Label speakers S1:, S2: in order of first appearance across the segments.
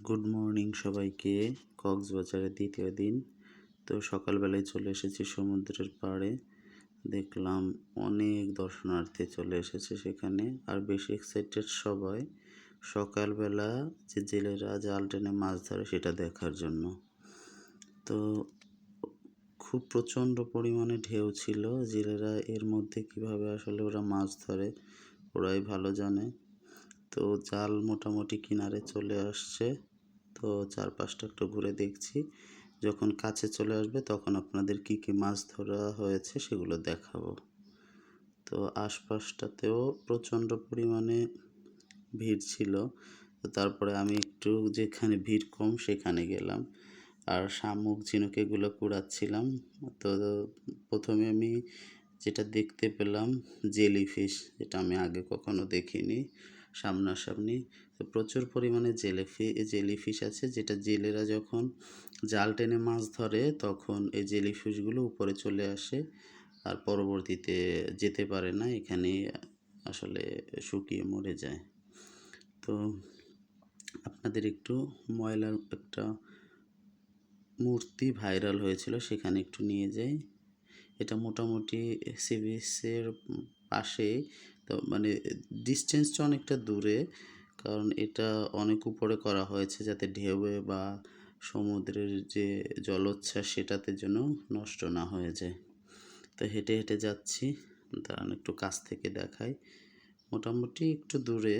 S1: Good morning সবাইকে। কক্সবাজারের দ্বিতীয় দিন। তো সকালবেলায় চলে এসেছি সমুদ্রের পাড়ে। দেখলাম অনেক দর্শনার্থী চলে এসেছে সেখানে। আর বেশি এক্সাইটেড সবাই সকালবেলা যে জেলেরা জাল টেনে মাছ ধরে সেটা দেখার জন্য। তো খুব প্রচণ্ড পরিমাণে ঢেউ ছিল। জেলেরা এর মধ্যে কীভাবে আসলে ওরা মাছ ধরে, ওরাই ভালো জানে। তো জাল মোটামুটি কিনারে চলে আসছে। তো চারপাশটা একটু ঘুরে দেখছি। যখন কাছে চলে আসবে তখন আপনাদের কি কি মাছ ধরা হয়েছে সেগুলো দেখাবো। তো আশপাশটাতেও প্রচণ্ড পরিমাণে ভিড় ছিল। তো তারপরে আমি একটু যেখানে ভিড় কম সেখানে গেলাম। আর শামুক, ঝিনুক এগুলো কুড়াচ্ছিলাম। তো প্রথমে আমি যেটা দেখতে পেলাম জেলি ফিশ যেটা আমি আগে কখনো দেখিনি। সামনাসামনি। প্রচুর পরিমাণে জেলে ফি, জেলি ফিশ আছে, যেটা জেলেরা যখন জাল টেনে মাছ ধরে, তখন এই জেলি ফিশগুলো উপরে চলে আসে আর পরবর্তীতে যেতে পারে না, এখানে আসলে শুকিয়ে মরে যায়। তো আপনাদের একটু ময়লার একটা মূর্তি ভাইরাল হয়েছিল, সেখানে একটু নিয়ে যাই। এটা মোটামুটি সি পাশে তো মানে ডিস্টেন্সটা অনেকটা দূরে, কারণ এটা অনেক উপরে করা হয়েছে যাতে ঢেউয়ে বা সমুদ্রের যে জলোচ্ছ্বাস সেটাতে যেন নষ্ট না হয়ে যায়। তো হেঁটে হেঁটে যাচ্ছি, দাঁড়ান একটু কাছ থেকে দেখাই। মোটামুটি একটু দূরে,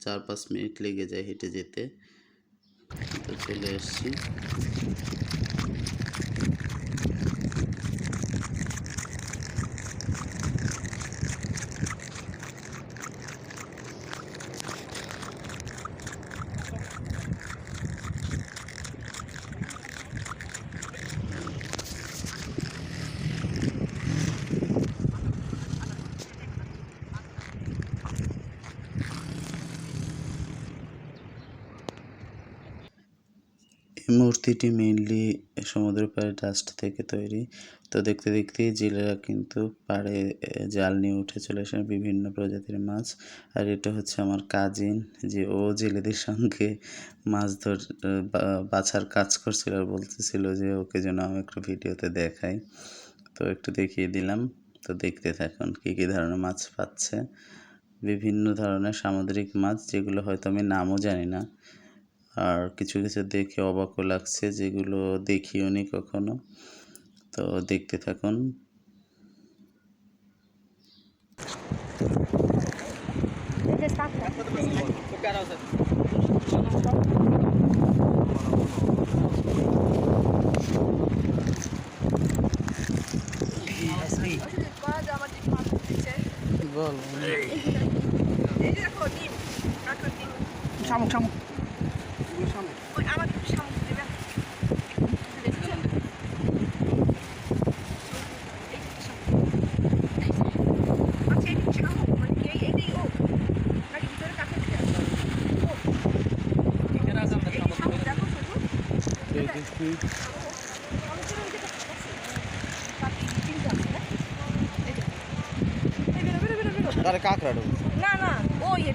S1: চার পাঁচ মিনিট লেগে যায় হেঁটে যেতে। তো চলে এসছি মূর্তিটি মেইনলি সমুদ্রের পাড়ে ডাস্ট থেকে তৈরি। তো দেখতে দেখতেই জেলেরা কিন্তু পাড়ে জাল নিয়ে উঠে চলে আসেন বিভিন্ন প্রজাতির মাছ। আর এটা হচ্ছে আমার কাজিন যে ও জেলেদের সঙ্গে মাছ ধর বাছার কাজ করছিল আর বলতেছিল যে ওকে যেন আমি একটু ভিডিওতে দেখাই। তো একটু দেখিয়ে দিলাম। তো দেখতে থাকুন কী কী ধরনের মাছ পাচ্ছে। বিভিন্ন ধরনের সামুদ্রিক মাছ, যেগুলো হয়তো আমি নামও জানি না। আর কিছু কিছু দেখে অবাকও লাগছে যেগুলো দেখিও নি কখনো। তো দেখতে থাকুন।
S2: বল।
S3: এই যে দেখো ডিম।
S2: শামুক শামুক।
S3: ভিতরে কাঁকড়া দিতে আছে? ও। এই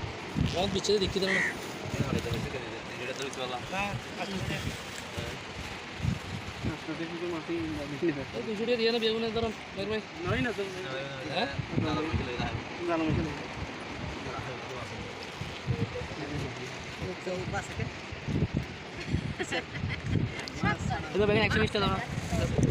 S3: না এটা
S2: ভাই
S4: তুই জামা দিন একশো টাকা দেবে না হ্যাঁ কোন লাগে চারশো টাকা মানে আড়াই চারশো টাকা বহুত বিচ্ছে দেখতে দেবো না এই দুশো টাকা দিয়ে না বিয়ে মানে ধরুন ভাই ভাই হ্যাঁ এবার ব্যাগে একশো বিশ টাকা দাও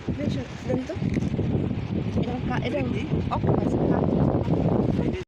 S2: বেশ দেন তো এটা কা- এটা অক্টোপাস